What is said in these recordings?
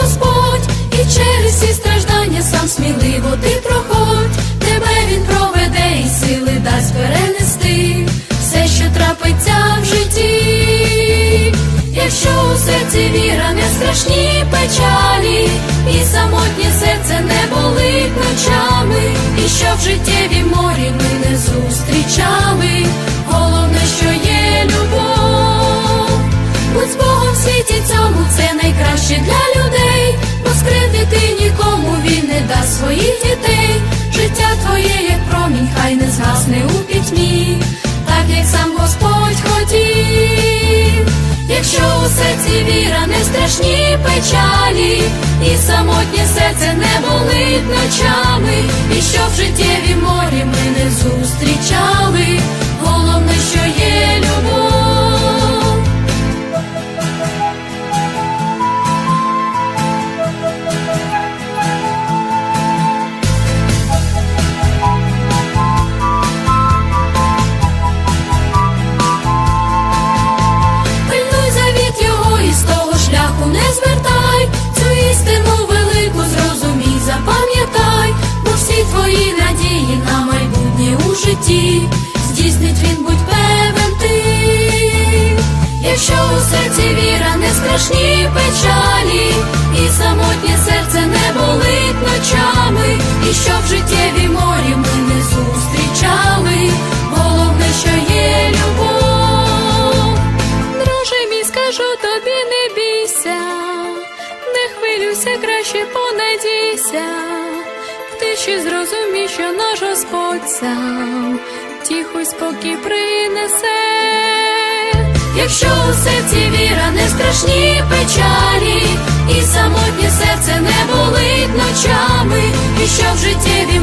Господь, і через всі страждання сам сміливо ти проходь, тебе він проведе, і сили дасть перенести все, що трапиться в житті, якщо у серці віра не страшні печалі, і самотнє серце не болить ночами, і що в житті. Якщо у серці віра не страшні печалі, і самотнє серце не болить ночами, і що в життєві морі ми не зустрічали, головне, що є любов. Страшні печалі, і самотнє серце не болить ночами, і що в життєві морі ми не зустрічали, головне, що є любов. Друже мій, скажу тобі, не бійся, не хвилюйся, краще понадійся, в тиші зрозумій, що наш Господь сам тихо спокій принесе. Якщо у серці віра не страшні печалі, і самотнє серце не болить ночами, і що в життєві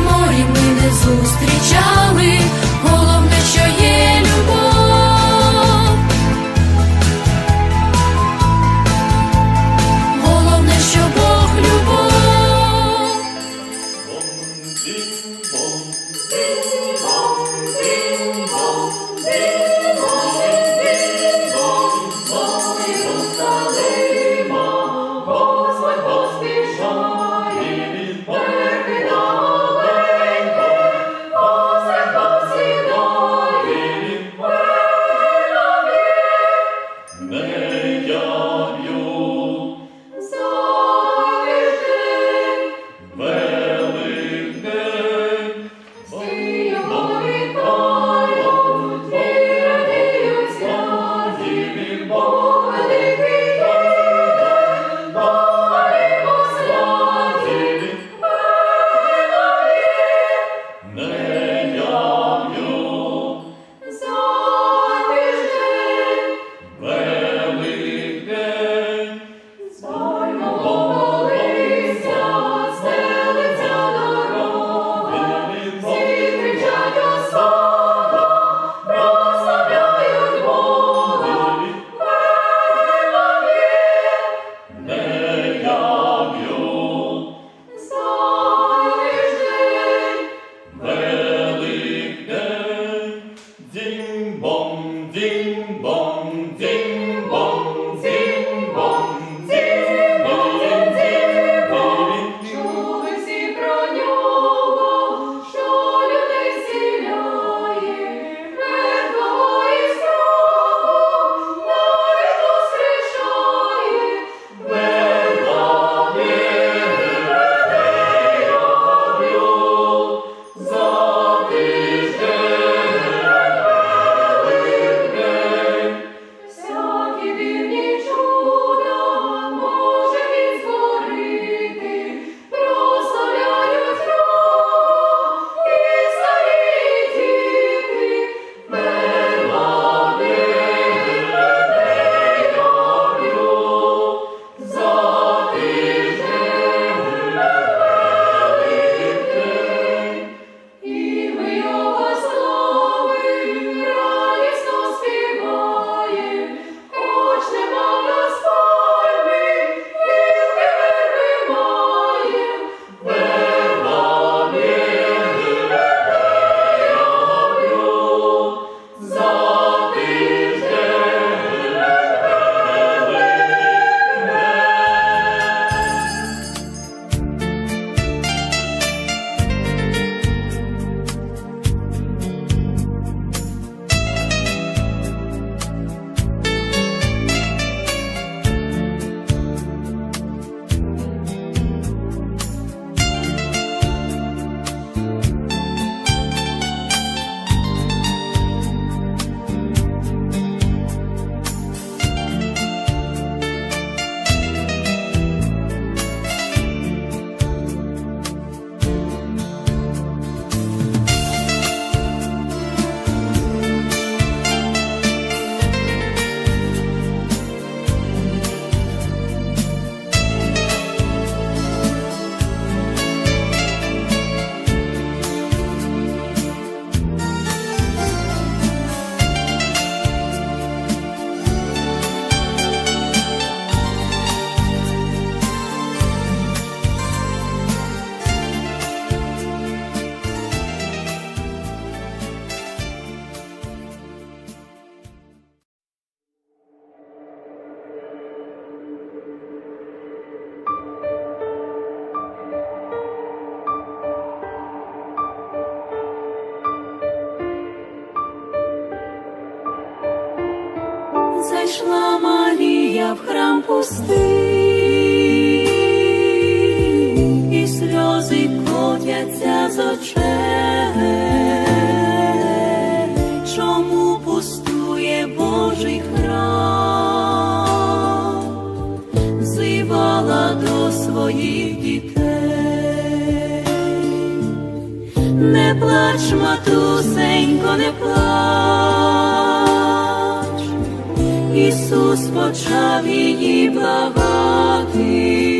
зайшла Марія в храм пустий, і сльози котяться з очей. Чому пустує Божий храм? Взивала до своїх дітей. Не плач, матусенько, не плач. Ісус почав її благати,